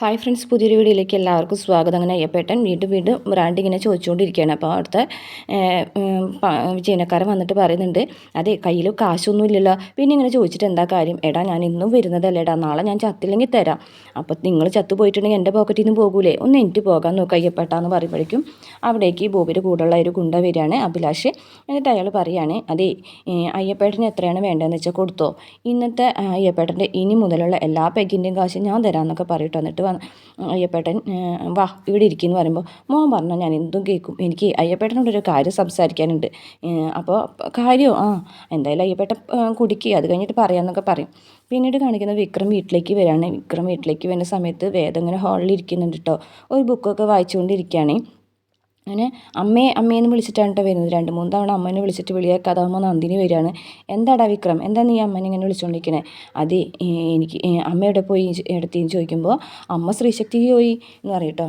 Hi friends പുതിയൊരു വീഡിയോയിലേക്ക് എല്ലാവർക്കും സ്വാഗതം. അങ്ങനെ അയ്യപ്പേട്ടൻ വീണ്ടും വീണ്ടും ബ്രാൻഡ് ഇങ്ങനെ ചോദിച്ചുകൊണ്ടിരിക്കുകയാണ്. അപ്പോൾ അവിടുത്തെ ജീവനക്കാരൻ വന്നിട്ട് പറയുന്നുണ്ട് അതെ കയ്യിൽ കാശൊന്നും ഇല്ലല്ലോ. പിന്നെ ഇങ്ങനെ ചോദിച്ചിട്ട് എന്താ കാര്യം? എടാ ഞാൻ ഇന്നും വരുന്നതല്ല. എടാ നാളെ ഞാൻ ചത്തില്ലെങ്കിൽ തരാം. അപ്പോൾ നിങ്ങൾ ചത്തു പോയിട്ടുണ്ടെങ്കിൽ എന്റെ പോക്കറ്റിൽ നിന്ന് പോകൂലേ? ഒന്ന് എനിക്ക് പോകാൻ നോക്കുക അയ്യപ്പേട്ടാന്ന് പറയുമ്പോഴേക്കും അവിടേക്ക് ബോബിയുടെ കൂടെയുള്ള ഒരു ഗുണ്ട വരികയാണ് അഭിലാഷ്. എന്നിട്ട് അയാൾ പറയുകയാണ് അതെ അയ്യപ്പേട്ടന് എത്രയാണ് വേണ്ടതെന്ന് വെച്ചാൽ കൊടുത്തോ. ഇന്നത്തെ അയ്യപ്പേട്ടന്റെ ഇനി മുതലുള്ള എല്ലാ പെഗിന്റെയും കാശ് ഞാൻ തരാമെന്നൊക്കെ പറയട്ടോ എന്നിട്ട് അയ്യപ്പേട്ടൻ വാ ഇവിടെ ഇരിക്കുന്നു പറയുമ്പോൾ മോൻ പറഞ്ഞാൽ ഞാൻ എന്തും കേൾക്കും എനിക്ക് അയ്യപ്പേട്ടനോട് ഒരു കാര്യം സംസാരിക്കാനുണ്ട്. അപ്പോൾ കാര്യമോ ആ എന്തായാലും അയ്യപ്പേട്ടൻ കുടിക്കുക അത് കഴിഞ്ഞിട്ട് പറയാമെന്നൊക്കെ പറയും. പിന്നീട് കാണിക്കുന്ന വിക്രം വീട്ടിലേക്ക് വരികയാണ് വിക്രം വീട്ടിലേക്ക് വരുന്ന സമയത്ത് വേദം ഇങ്ങനെ ഹാളിൽ ഇരിക്കുന്നുണ്ട് കേട്ടോ ഒരു ബുക്കൊക്കെ വായിച്ചുകൊണ്ടിരിക്കുകയാണ്. അങ്ങനെ അമ്മയെ അമ്മയെന്ന് വിളിച്ചിട്ടാണ് കേട്ടോ വരുന്നത്. രണ്ട് മൂന്ന് തവണ അമ്മേനെ വിളിച്ചിട്ട് വിളിയേക്കാതാകുമ്പോൾ നന്ദിനി വരികയാണ്. എന്താടാ വിക്രം? എന്താ നീ അമ്മേനെ ഇങ്ങനെ വിളിച്ചുകൊണ്ടിരിക്കണേ അത് എനിക്ക് അമ്മയുടെ പോയി എടുത്തേന്ന് ചോദിക്കുമ്പോൾ അമ്മ ശ്രീശക്തിക്ക് പോയി എന്ന് പറയട്ടോ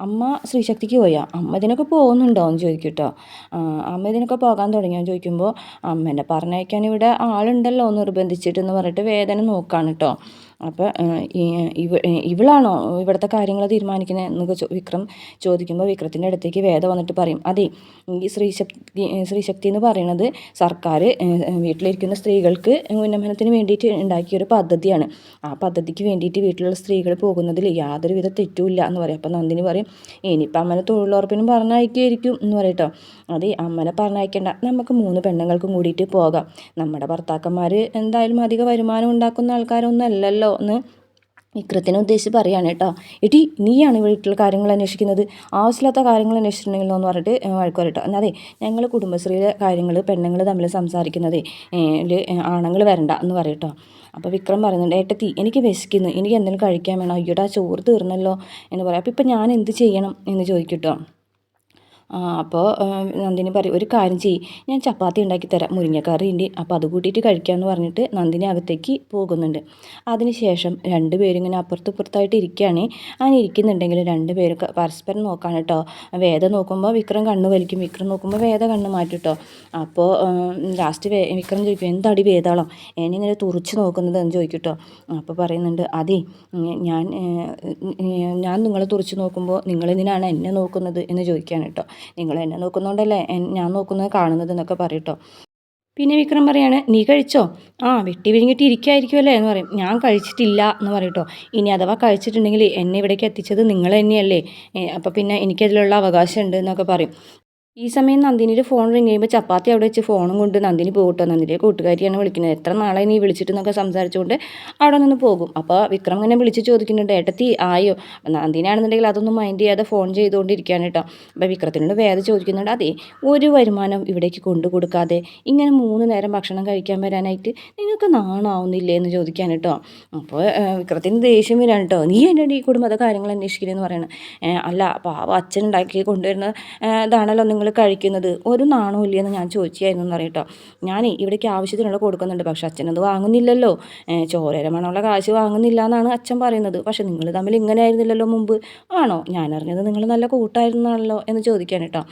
അമ്മ ശ്രീശക്തിക്ക് പോയാ? അമ്മ ഇതിനൊക്കെ പോകുന്നുണ്ടോ എന്ന് ചോദിക്കും കേട്ടോ അമ്മ ഇതിനൊക്കെ പോകാൻ തുടങ്ങിയോ ചോദിക്കുമ്പോൾ അമ്മേനെ പറഞ്ഞയക്കാൻ ഇവിടെ ആളുണ്ടല്ലോ എന്ന് നിർബന്ധിച്ചിട്ടെന്ന് പറഞ്ഞിട്ട് വേദന നോക്കാണ് കേട്ടോ അപ്പോൾ ഇവ ഇവളാണോ ഇവിടുത്തെ കാര്യങ്ങൾ തീരുമാനിക്കുന്നത് എന്നൊക്കെ വിക്രം ചോദിക്കുമ്പോൾ വിക്രത്തിന്റെ അടുത്തേക്ക് വേദ വന്നിട്ട് പറയും. അതെ ഈ സ്ത്രീശക്തി സ്ത്രീശക്തി എന്ന് പറയുന്നത് സർക്കാർ വീട്ടിലിരിക്കുന്ന സ്ത്രീകൾക്ക് ഉന്നമനത്തിന് വേണ്ടിയിട്ട് ഉണ്ടാക്കിയൊരു പദ്ധതിയാണ്. ആ പദ്ധതിക്ക് വേണ്ടിയിട്ട് വീട്ടിലുള്ള സ്ത്രീകൾ പോകുന്നതിൽ യാതൊരുവിധ തെറ്റുമില്ല എന്ന് പറയും. അപ്പോൾ നന്ദിനി പറയും ഇനിയിപ്പോൾ അമ്മനെ തൊഴിലുറപ്പിനും പറഞ്ഞയക്കുമായിരിക്കും എന്ന് പറയട്ടോ അതെ അമ്മനെ പറഞ്ഞയക്കേണ്ട. നമുക്ക് മൂന്ന് പെണ്ണുങ്ങൾക്കും കൂടിയിട്ട് പോകാം. നമ്മുടെ ഭർത്താക്കന്മാർ എന്തായാലും അധിക വരുമാനം ഉണ്ടാക്കുന്ന ആൾക്കാരൊന്നും അല്ലല്ലോ. എന്ന് വിക്രത്തിനെ ഉദ്ദേശിച്ച് പറയാണ് കേട്ടോ. എടി നീയാണ് വീട്ടിലെ കാര്യങ്ങൾ അന്വേഷിക്കുന്നത്? ആവശ്യമില്ലാത്ത കാര്യങ്ങൾ അന്വേഷിച്ചിട്ടുണ്ടെങ്കിൽ എന്ന് പറഞ്ഞിട്ട് വഴക്കു കേട്ടോ. എന്നാൽ അതെ ഞങ്ങൾ കുടുംബശ്രീയിലെ കാര്യങ്ങൾ പെണ്ണുങ്ങൾ തമ്മിൽ സംസാരിക്കുന്നത് ആണുങ്ങൾ വരണ്ട എന്ന് പറയട്ടോ അപ്പോൾ വിക്രം പറയുന്നുണ്ട് ഏട്ടത്തി എനിക്ക് വിശക്കുന്നു. എനിക്ക് എന്തെങ്കിലും കഴിക്കാൻ വേണം? അയ്യോടാ ചോറ് തീർന്നല്ലോ എന്ന് പറയാം. അപ്പോൾ ഇപ്പം ഞാൻ എന്ത് ചെയ്യണം എന്ന് ചോദിക്കട്ടോ അപ്പോൾ നന്ദിനി പറയും ഒരു കാര്യം ചെയ്യ് ഞാൻ ചപ്പാത്തി ഉണ്ടാക്കി തരാം മുരിങ്ങക്കറി ഉണ്ട് അപ്പോൾ അത് കൂട്ടിയിട്ട് കഴിക്കാമെന്ന് പറഞ്ഞിട്ട് നന്ദിനി അകത്തേക്ക് പോകുന്നുണ്ട്. അതിനുശേഷം രണ്ട് ഇങ്ങനെ അപ്പുറത്ത് ഇപ്പുറത്തായിട്ട് ഇരിക്കുകയാണ് അങ്ങനെ ഇരിക്കുന്നുണ്ടെങ്കിൽ രണ്ട് പേരും പരസ്പരം നോക്കാൻ കേട്ടോ വേദ നോക്കുമ്പോൾ വിക്രം കണ്ണ് വലിക്കും വിക്രം നോക്കുമ്പോൾ വേദ കണ്ണ് മാറ്റും കേട്ടോ അപ്പോൾ ലാസ്റ്റ് വേ വിക്രം ചോദിക്കും എന്താടി വേദാളം? എന്നിങ്ങനെ തുറച്ച് നോക്കുന്നത് എന്ന് ചോദിക്കും കേട്ടോ അപ്പോൾ പറയുന്നുണ്ട് അതെ ഞാൻ ഞാൻ നിങ്ങളെ തുറച്ച് നോക്കുമ്പോൾ നിങ്ങളെന്തിനാണ് എന്നെ നോക്കുന്നത്? എന്ന് ചോദിക്കുകയാണ് കേട്ടോ നിങ്ങൾ എന്നെ നോക്കുന്നുണ്ടല്ലേ? ഞാൻ നോക്കുന്നത് കാണുന്നത് എന്നൊക്കെ പറയട്ടോ. പിന്നെ വിക്രം പറയാണ് നീ കഴിച്ചോ? ആ വെട്ടി വിഴുങ്ങിട്ട് ഇരിക്കുമായിരിക്കുമല്ലേ എന്ന് പറയും. ഞാൻ കഴിച്ചിട്ടില്ല എന്ന് പറയട്ടോ. ഇനി അഥവാ കഴിച്ചിട്ടുണ്ടെങ്കിൽ എന്നെ ഇവിടേക്ക് എത്തിച്ചത് നിങ്ങൾ തന്നെയല്ലേ? അപ്പോൾ പിന്നെ എനിക്കതിലുള്ള അവകാശമുണ്ട് എന്നൊക്കെ പറയും. ഈ സമയം നന്ദിനിയുടെ ഫോൺ റിങ് ചെയ്യുമ്പോൾ ചപ്പാത്തി അവിടെ വെച്ച് ഫോണും കൊണ്ട് നന്ദിനി പോകട്ടോ. നന്ദിനിയെ കൂട്ടുകാരിയാണ് വിളിക്കുന്നത്. എത്ര നാളെ നീ വിളിച്ചിട്ട് എന്നൊക്കെ സംസാരിച്ചുകൊണ്ട് അവിടെ നിന്ന് പോകും. അപ്പോൾ വിക്രം ഇങ്ങനെ വിളിച്ച് ചോദിക്കുന്നുണ്ട് ഏട്ടത്തി ആയോ? നന്ദിനാണെന്നുണ്ടെങ്കിൽ അതൊന്നും മൈൻഡ് ചെയ്യാതെ ഫോൺ ചെയ്തുകൊണ്ടിരിക്കുകയാണ് കേട്ടോ അപ്പോൾ വിക്രത്തിനോട് വേദ ചോദിക്കുന്നുണ്ട് അതെ ഒരു വരുമാനം ഇവിടേക്ക് കൊണ്ടു കൊടുക്കാതെ ഇങ്ങനെ മൂന്ന് നേരം ഭക്ഷണം കഴിക്കാൻ വരാനായിട്ട് നിങ്ങൾക്ക് നാണാവുന്നില്ലേ എന്ന് ചോദിക്കാൻ കേട്ടോ അപ്പോൾ വിക്രത്തിന് ദേഷ്യം വരാൻ കേട്ടോ നീ എന്റെ ഈ കുടുംബത്തെ കാര്യങ്ങൾ അന്വേഷിക്കില്ലെന്ന് പറയണം. അല്ല അപ്പോൾ അച്ഛൻ ഉണ്ടാക്കി കൊണ്ടുവരുന്ന ഇതാണല്ലോ നിങ്ങൾ കഴിക്കുന്നത് ഒരു നാണവും ഇല്ലയെന്ന് ഞാൻ ചോദിച്ചായിരുന്നു എന്ന് അറിയട്ടോ ഞാൻ ഇവിടേക്ക് ആവശ്യത്തിനുള്ള കൊടുക്കുന്നുണ്ട്. പക്ഷെ അച്ഛനത് വാങ്ങുന്നില്ലല്ലോ. ചോരര മണമുള്ള കാശ് വാങ്ങുന്നില്ല എന്നാണ് അച്ഛൻ പറയുന്നത്. പക്ഷെ നിങ്ങൾ തമ്മിൽ ഇങ്ങനെ ആയിരുന്നില്ലല്ലോ മുമ്പ്. ആണോ? ഞാൻ അറിഞ്ഞത് നിങ്ങൾ നല്ല കൂട്ടായിരുന്നാണല്ലോ എന്ന് ചോദിക്കാൻ കേട്ടോ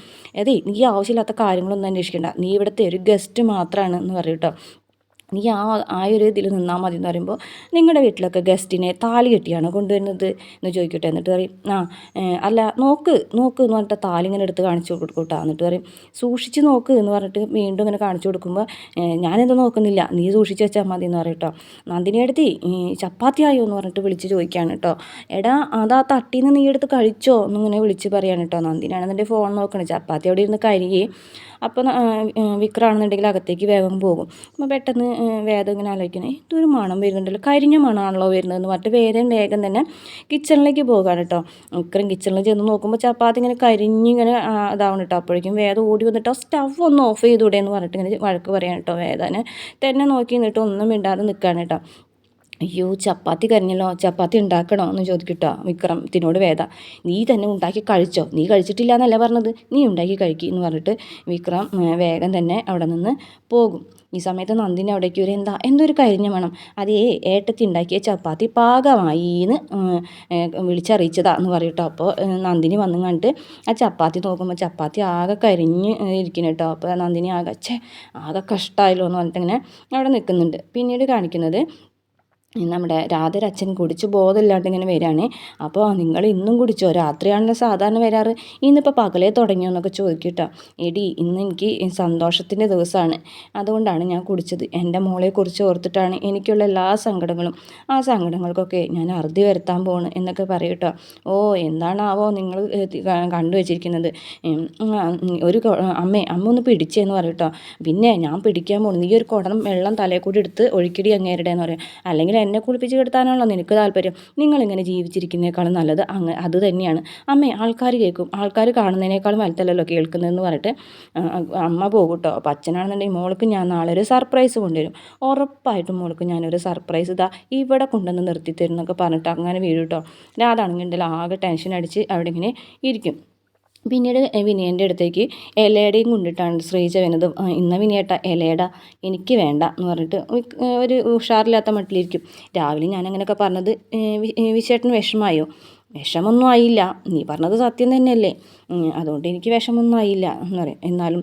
അതെ നീ ആവശ്യമില്ലാത്ത കാര്യങ്ങളൊന്നും അന്വേഷിക്കേണ്ട. നീ ഇവിടുത്തെ ഒരു ഗസ്റ്റ് മാത്രമാണ് എന്ന് പറയും നീ ആ ആ ഒരു ഇതിൽ നിന്നാൽ മതി എന്ന് പറയുമ്പോൾ നിങ്ങളുടെ വീട്ടിലൊക്കെ ഗസ്റ്റിനെ താലി കെട്ടിയാണോ കൊണ്ടുവരുന്നത് എന്ന് ചോദിക്കട്ടെ. എന്നിട്ട് പറയും ആ അല്ല നോക്ക് നോക്ക് എന്ന് പറഞ്ഞിട്ട് താലി ഇങ്ങനെ എടുത്ത് കാണിച്ചു കൊടുക്കൂട്ടാ. എന്നിട്ട് പറയും സൂക്ഷിച്ച് നോക്ക് എന്ന് പറഞ്ഞിട്ട് വീണ്ടും ഇങ്ങനെ കാണിച്ചു കൊടുക്കുമ്പോൾ ഞാനെന്ത് നോക്കുന്നില്ല നീ സൂക്ഷിച്ച് വെച്ചാൽ മതി എന്ന് പറയും കേട്ടോ നന്ദിനി എടുത്തി ചപ്പാത്തി ആയോ എന്ന് പറഞ്ഞിട്ട് വിളിച്ച് ചോദിക്കുകയാണ് കേട്ടോ എടാ അതാ തട്ടിയിൽ നിന്ന് നീ എടുത്ത് കഴിച്ചോ എന്നിങ്ങനെ വിളിച്ച് പറയാണ് കേട്ടോ നന്ദിനാണെന്നുണ്ടെങ്കിൽ ഫോൺ നോക്കണേ. ചപ്പാത്തി അവിടെ ഇരുന്ന് കഴുകി അപ്പോൾ വിക്രാണെന്നുണ്ടെങ്കിൽ അകത്തേക്ക് വേഗം പോകും. അപ്പോൾ പെട്ടെന്ന് വേദം ഇങ്ങനെ ആലോചിക്കണേ. ഇതൊരു മണം വരുന്നുണ്ടല്ലോ. കരിഞ്ഞ മണമാണല്ലോ വരുന്നതെന്ന് പറഞ്ഞിട്ട് വേദം വേഗം തന്നെ കിച്ചണിലേക്ക് പോകാണ് കേട്ടോ വിക്രം കിച്ചണിൽ ചെന്ന് നോക്കുമ്പോൾ ചപ്പാത്തി ഇങ്ങനെ കരിഞ്ഞിങ്ങനെ ഇതാവണം കേട്ടോ അപ്പോഴേക്കും വേദം ഓടി വന്നിട്ടോ സ്റ്റവ് ഒന്ന് ഓഫ് ചെയ്തൂടെ എന്ന് പറഞ്ഞിട്ട് ഇങ്ങനെ വഴക്ക് പറയാൻ കേട്ടോ വേദന. തന്നെ നോക്കി നിന്നിട്ട് ഒന്നും മിണ്ടാതെ നിൽക്കുകയാണ് കേട്ടോ അയ്യോ ചപ്പാത്തി കരിഞ്ഞല്ലോ ചപ്പാത്തി ഉണ്ടാക്കണോ എന്ന് ചോദിക്കട്ടോ വിക്രമത്തിനോട് വേദ. നീ തന്നെ ഉണ്ടാക്കി കഴിച്ചോ? നീ കഴിച്ചിട്ടില്ല എന്നല്ല പറഞ്ഞത്? നീ ഉണ്ടാക്കി കഴിക്കുക എന്ന് പറഞ്ഞിട്ട് വിക്രം വേഗം തന്നെ അവിടെ നിന്ന് പോകും. ഈ സമയത്ത് നന്ദിനി അവിടേക്ക് വരും. എന്താ? എന്തൊരു കരിഞ്ഞ വേണം അതേ ഏട്ടത്തി ഉണ്ടാക്കിയ ചപ്പാത്തി പാകമായി എന്ന് വിളിച്ചറിയിച്ചതാ എന്ന് പറയട്ടോ. അപ്പോൾ നന്ദിനി വന്നു കണ്ടിട്ട് ആ ചപ്പാത്തി നോക്കുമ്പോൾ ചപ്പാത്തി ആകെ കരിഞ്ഞ് ഇരിക്കുന്നു കേട്ടോ. അപ്പോൾ നന്ദിനി ആകെ ചേ ആകെ കഷ്ടമായല്ലോ എന്ന് പറഞ്ഞിട്ട് ഇങ്ങനെ അവിടെ നിൽക്കുന്നുണ്ട്. പിന്നീട് കാണിക്കുന്നത് നമ്മുടെ രാധയുടെ അച്ഛൻ കുടിച്ച് ബോധമില്ലാണ്ട് ഇങ്ങനെ വരികയാണ്. അപ്പോൾ നിങ്ങൾ ഇന്നും കുടിച്ചോ? രാത്രിയാണല്ലോ സാധാരണ വരാറ്. ഇന്നിപ്പോൾ പകലേ തുടങ്ങിയോ എന്നൊക്കെ ചോദിക്കട്ടോ. എടി ഇന്ന് എനിക്ക് സന്തോഷത്തിന്റെ ദിവസമാണ്. അതുകൊണ്ടാണ് ഞാൻ കുടിച്ചത്. എന്റെ മോളെക്കുറിച്ച് ഓർത്തിട്ടാണ് എനിക്കുള്ള എല്ലാ സങ്കടങ്ങളും. ആ സങ്കടങ്ങൾക്കൊക്കെ ഞാൻ അറുതി വരുത്താൻ പോണ് എന്നൊക്കെ പറയട്ടോ. ഓ എന്താണാവോ നിങ്ങൾ കണ്ടു വച്ചിരിക്കുന്നത്. ഒരു അമ്മേ അമ്മ ഒന്ന് പിടിച്ചേന്ന് പറയട്ടോ. പിന്നെ ഞാൻ പിടിക്കാൻ പോകുന്നു നീ ഒരു കുടം വെള്ളം തലയിൽ കൂടി എടുത്ത് ഒഴുക്കിടി അങ്ങേരുടെ എന്ന് പറയും. അല്ലെങ്കിൽ എന്നെ കുളിപ്പിച്ച് കിടത്താനാണല്ലോ നിനക്ക് താല്പര്യം. നിങ്ങളിങ്ങനെ ജീവിച്ചിരിക്കുന്നേക്കാളും നല്ലത് അങ്ങ് അത് തന്നെയാണ്. അമ്മേ ആൾക്കാർ കേൾക്കും. ആൾക്കാർ കാണുന്നതിനേക്കാളും വലുതല്ലല്ലോ കേൾക്കുന്നതെന്ന് പറഞ്ഞിട്ട്. അമ്മ പോകും കേട്ടോ അപ്പോൾ അച്ഛനാണെന്നുണ്ടെങ്കിൽ മോൾക്ക് ഞാൻ നാളെ ഒരു സർപ്രൈസ് കൊണ്ടുവരും. ഉറപ്പായിട്ടും മോൾക്ക് ഞാനൊരു സർപ്രൈസ് ഇതാ ഇവിടെ കൊണ്ടുവന്ന് നിർത്തി തരുന്നൊക്കെ പറഞ്ഞിട്ട് അങ്ങനെ വീഴും അതാണെങ്കിൽ ഉണ്ടല്ലോ ആകെ ടെൻഷൻ അടിച്ച് അവിടെ ഇങ്ങനെ ഇരിക്കും. പിന്നീട് വിനയന്റെ അടുത്തേക്ക് ഇലയുടെയും കൊണ്ടിട്ടാണ് ശ്രീജ വരുന്നത്. ഇന്ന വിനയേട്ട ഇലയട എനിക്ക് വേണ്ട എന്ന് പറഞ്ഞിട്ട് ഒരു ഉഷാറില്ലാത്ത മട്ടിലിരിക്കും. രാവിലെ ഞാൻ അങ്ങനെയൊക്കെ പറഞ്ഞത് വിശേട്ടന് വിഷമായോ? വിഷമൊന്നും ആയില്ല. നീ പറഞ്ഞത് സത്യം തന്നെയല്ലേ. അതുകൊണ്ട് എനിക്ക് വിഷമൊന്നും ആയില്ല എന്ന് പറയും. എന്നാലും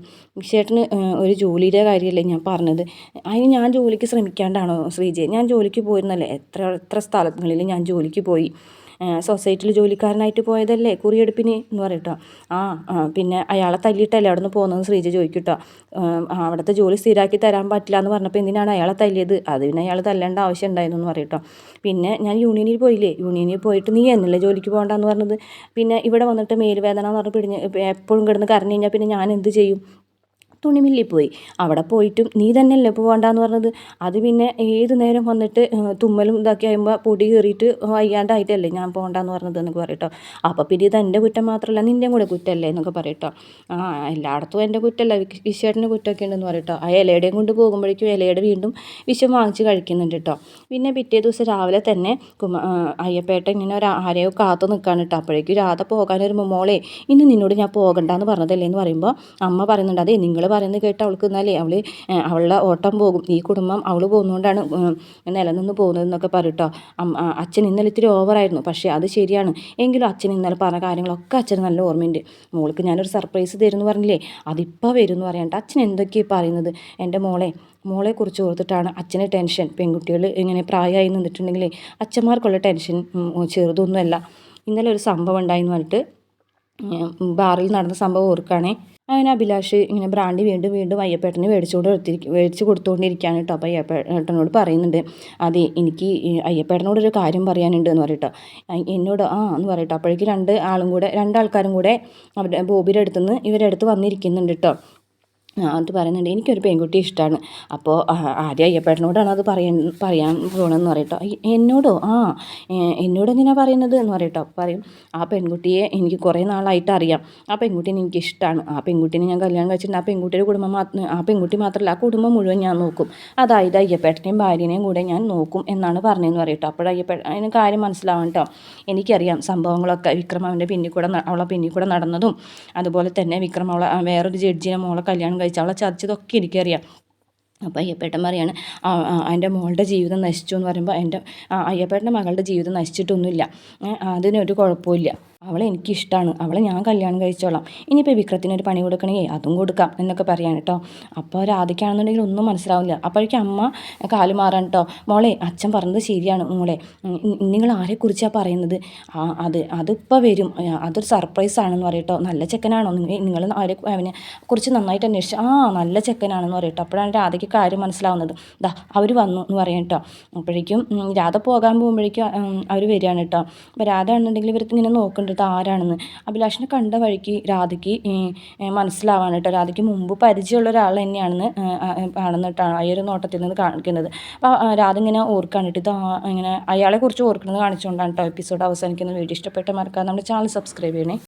ചേട്ടന് ഒരു ജോലിയുടെ കാര്യമല്ലേ ഞാൻ പറഞ്ഞത്. അതിന് ഞാൻ ജോലിക്ക് ശ്രമിക്കാണ്ടാണോ ശ്രീജയെ? ഞാൻ ജോലിക്ക് പോയിരുന്നല്ലേ? എത്ര എത്ര സ്ഥലങ്ങളിൽ ഞാൻ ജോലിക്ക് പോയി? സൊസൈറ്റിയിൽ ജോലിക്കാരനായിട്ട് പോയതല്ലേ? കുറിയെടുപ്പിന് എന്ന് പറയട്ടോ. ആ പിന്നെ അയാളെ തല്ലിയിട്ടല്ലേ അവിടെ നിന്ന് പോകുന്നത്? ശ്രീജ ചോദിക്കട്ടോ. അവിടുത്തെ ജോലി സ്ഥിരമാക്കി തരാൻ പറ്റില്ല എന്ന് പറഞ്ഞപ്പോൾ എന്തിനാണ് അയാളെ തല്ലിയത്? അത് പിന്നെ അയാൾ തല്ലേണ്ട ആവശ്യം ഉണ്ടായിരുന്നു എന്ന് പറയട്ടോ. പിന്നെ ഞാൻ യൂണിയനിൽ പോയില്ലേ? യൂണിയനിൽ പോയിട്ട് നീ എന്നല്ലേ ജോലിക്ക് പോകണ്ടെന്ന് പറഞ്ഞത്? പിന്നെ ഇവിടെ വന്നിട്ട് മേലുവേദന എന്ന് പറഞ്ഞ് പിടിഞ്ഞ് എപ്പോഴും കിടന്ന് കരഞ്ഞു കഴിഞ്ഞാൽ പിന്നെ ഞാൻ എന്ത് ചെയ്യും? തുണിമില്ലിൽ പോയി. അവിടെ പോയിട്ടും നീ തന്നെയല്ലേ പോകണ്ടെന്ന് പറഞ്ഞത്? അത് പിന്നെ ഏത് നേരം വന്നിട്ട് തുമ്മലും ഇതൊക്കെ ആകുമ്പോൾ പൊടി കയറിയിട്ട് വയ്യാണ്ടായിട്ടല്ലേ ഞാൻ പോകണ്ടെന്ന് പറഞ്ഞത് എന്നൊക്കെ പറയട്ടോ അപ്പോൾ പിന്നെ ഇത് എന്റെ കുറ്റം മാത്രമല്ല നിന്റെയും കൂടെ കുറ്റമല്ലേ എന്നൊക്കെ പറയട്ടോ ആ എല്ലായിടത്തും എന്റെ കുറ്റമല്ല വിശ്വേട്ടന്റെ കുറ്റമൊക്കെ ഉണ്ടെന്ന് പറയട്ടോ ആ ഇലയുടെയും കൊണ്ട് പോകുമ്പോഴേക്കും ഇലയുടെ വീണ്ടും വിഷം വാങ്ങിച്ച് കഴിക്കുന്നുണ്ട് കേട്ടോ പിന്നെ പിറ്റേ ദിവസം രാവിലെ തന്നെ കുമ അയ്യപ്പേട്ട ഇങ്ങനെ ഒരു ആരെയോ കാത്തു നിൽക്കാണ് കേട്ടോ അപ്പോഴേക്കും രാധ വരുമ്പോൾ മോളെ ഇന്ന് നിന്നോട് ഞാൻ പോകണ്ടെന്ന് പറഞ്ഞതല്ലേ? എന്ന് പറയുമ്പോൾ അമ്മ പറയുന്നുണ്ട് അതെ നിങ്ങൾ പറയുന്നത് കേട്ട് അവൾക്ക് എന്നാലേ അവൾ അവളുടെ ഓട്ടം പോകും. ഈ കുടുംബം അവൾ പോകുന്നതുകൊണ്ടാണ് നിലനിന്ന് പോകുന്നതെന്നൊക്കെ പറയട്ടോ. അച്ഛൻ ഇന്നലെ ഇത്തിരി ഓവറായിരുന്നു പക്ഷേ അത് ശരിയാണ്. എങ്കിലും അച്ഛൻ ഇന്നലെ പറഞ്ഞ കാര്യങ്ങളൊക്കെ അച്ഛന് നല്ല ഓർമ്മയുണ്ട്. മോൾക്ക് ഞാനൊരു സർപ്രൈസ് തരുമെന്ന് പറഞ്ഞില്ലേ? അതിപ്പോൾ വരും എന്ന് പറയാണ്ട് അച്ഛൻ എന്തൊക്കെയാണ് പറയുന്നത്? എന്റെ മോളെ മോളെ കുറിച്ച് ഓർത്തിട്ടാണ് അച്ഛന് ടെൻഷൻ. പെൺകുട്ടികൾ ഇങ്ങനെ പ്രായമായി നിന്നിട്ടുണ്ടെങ്കിൽ അച്ഛന്മാർക്കുള്ള ടെൻഷൻ ചെറുതൊന്നുമല്ല. ഇന്നലെ ഒരു സംഭവം ഉണ്ടായിന്ന് പറഞ്ഞിട്ട് ബാറിൽ നടന്ന സംഭവം ഓർക്കുകയാണേ. അങ്ങനെ അഭിലാഷ് ഇങ്ങനെ ബ്രാൻഡി വീണ്ടും വീണ്ടും അയ്യപ്പേട്ടന് മേടിച്ചുകൊണ്ട് എടുത്തിരിക്കും മേടിച്ച് കൊടുത്തുകൊണ്ടിരിക്കുകയാണ് കേട്ടോ. അപ്പോൾ അയ്യപ്പേട്ടനോട് പറയുന്നുണ്ട് അതെ എനിക്ക് അയ്യപ്പേട്ടനോട് ഒരു കാര്യം പറയാനുണ്ട് എന്ന് പറയട്ടോ. എന്നോട് ആ എന്ന് പറയട്ടോ. അപ്പോഴേക്കും രണ്ട് ആളും കൂടെ രണ്ടാൾക്കാരും കൂടെ അവിടെ ബോബിയുടെ അടുത്തുനിന്ന് ഇവരുടെ അടുത്ത് വന്നിരിക്കുന്നുണ്ട് കേട്ടോ. അത് പറയുന്നുണ്ട്. എനിക്കൊരു പെൺകുട്ടി ഇഷ്ടമാണ് അപ്പോൾ ആദ്യം അയ്യപ്പേട്ടനോടാണ് അത് പറയാൻ പറയാൻ പോകണമെന്ന് പറയട്ടോ. എന്നോടോ? ആ എന്നോട് എങ്ങനെയാണ് പറയുന്നത് എന്ന് പറയട്ടോ. പറയും ആ പെൺകുട്ടിയെ എനിക്ക് കുറേ നാളായിട്ട് അറിയാം. ആ പെൺകുട്ടീനെ എനിക്ക് ഇഷ്ടമാണ് ആ പെൺകുട്ടീനെ ഞാൻ കല്യാണം കഴിച്ചിട്ടുണ്ട്. ആ പെൺകുട്ടിയുടെ കുടുംബം ആ പെൺകുട്ടി മാത്രമല്ല ആ കുടുംബം മുഴുവൻ ഞാൻ നോക്കും. അതായത് അയ്യപ്പേട്ടനെയും ഭാര്യനെയും കൂടെ ഞാൻ നോക്കും എന്നാണ് പറഞ്ഞതെന്ന് പറയട്ടോ. അപ്പോൾ അയ്യപ്പേട്ട അതിന് കാര്യം മനസ്സിലാവും കേട്ടോ എനിക്കറിയാം സംഭവങ്ങളൊക്കെ വിക്രം അവന്റെ പിന്നിൽ കൂടെ അവളെ പിന്നിൽ കൂടെ നടന്നതും അതുപോലെ തന്നെ വിക്രം അവളെ വേറൊരു ജഡ്ജിനെ മോളെ കല്യാണം കഴിച്ച് അവളെ ചതിച്ചതൊക്കെ എനിക്കറിയാം. അപ്പോൾ അയ്യപ്പേട്ടൻ പറയാണ് എന്റെ മോളുടെ ജീവിതം നശിച്ചു എന്ന് പറയുമ്പോൾ എന്റെ അയ്യപ്പേട്ടന്റെ മകളുടെ ജീവിതം നശിച്ചിട്ടൊന്നുമില്ല. അതിനൊരു കുഴപ്പമില്ല അവളെ എനിക്കിഷ്ടമാണ് അവളെ ഞാൻ കല്യാണം കഴിച്ചോളാം. ഇനിയിപ്പോൾ വിക്രത്തിനൊരു പണി കൊടുക്കണേ അതും കൊടുക്കാം എന്നൊക്കെ പറയാൻ കേട്ടോ അപ്പോൾ രാധിക്കാണെന്നുണ്ടെങ്കിൽ ഒന്നും മനസ്സിലാവില്ല. അപ്പോഴേക്കും അമ്മ കാൽ മാറാൻ കേട്ടോ മോളെ അച്ഛൻ പറഞ്ഞത് ശരിയാണ് മോളെ. നിങ്ങൾ ആരെക്കുറിച്ചാണ് പറയുന്നത്? ആ അത് അതിപ്പോൾ വരും. അതൊരു സർപ്രൈസ് ആണെന്ന് പറയട്ടോ നല്ല ചെക്കനാണോ? നിങ്ങൾ ആരെ അവനെ കുറിച്ച് നന്നായിട്ട് അന്വേഷിച്ചു ആ നല്ല ചെക്കനാണെന്ന് പറയട്ടോ അപ്പോഴാണ് രാധയ്ക്ക് കാര്യം മനസ്സിലാവുന്നത്. ദാ അവർ വന്നു എന്ന് പറയാം കേട്ടോ അപ്പോഴേക്കും രാധ പോകാൻ പോകുമ്പോഴേക്കും അവർ വരികയാണ് കേട്ടോ അപ്പോൾ രാധ ആണെന്നുണ്ടെങ്കിൽ ഇവർക്ക് ഇങ്ങനെ നോക്കുന്നുണ്ട് ഇത് ആരാണെന്ന്. അഭിലാഷിനെ കണ്ട വഴിക്ക് രാധയ്ക്ക് മനസ്സിലാവാണ് കേട്ടോ. രാധയ്ക്ക് മുമ്പ് പരിചയമുള്ള ഒരാൾ തന്നെയാണെന്ന് ആണെന്നിട്ടാണ് ഈ ഒരു നോട്ടത്തിൽ നിന്ന് കാണിക്കുന്നത്. അപ്പോൾ രാധ ഇങ്ങനെ ഓർക്കാണ് കേട്ടോ. ഇങ്ങനെ അയാളെ കുറിച്ച് ഓർക്കുന്നത് കാണിച്ചുകൊണ്ടാണ് കേട്ടോ എപ്പിസോഡ് അവസാനിക്കുന്ന വീഡിയോ ഇഷ്ടപ്പെട്ട മറക്കാതെ നമ്മുടെ ചാനൽ സബ്സ്ക്രൈബ് ചെയ്യണേ.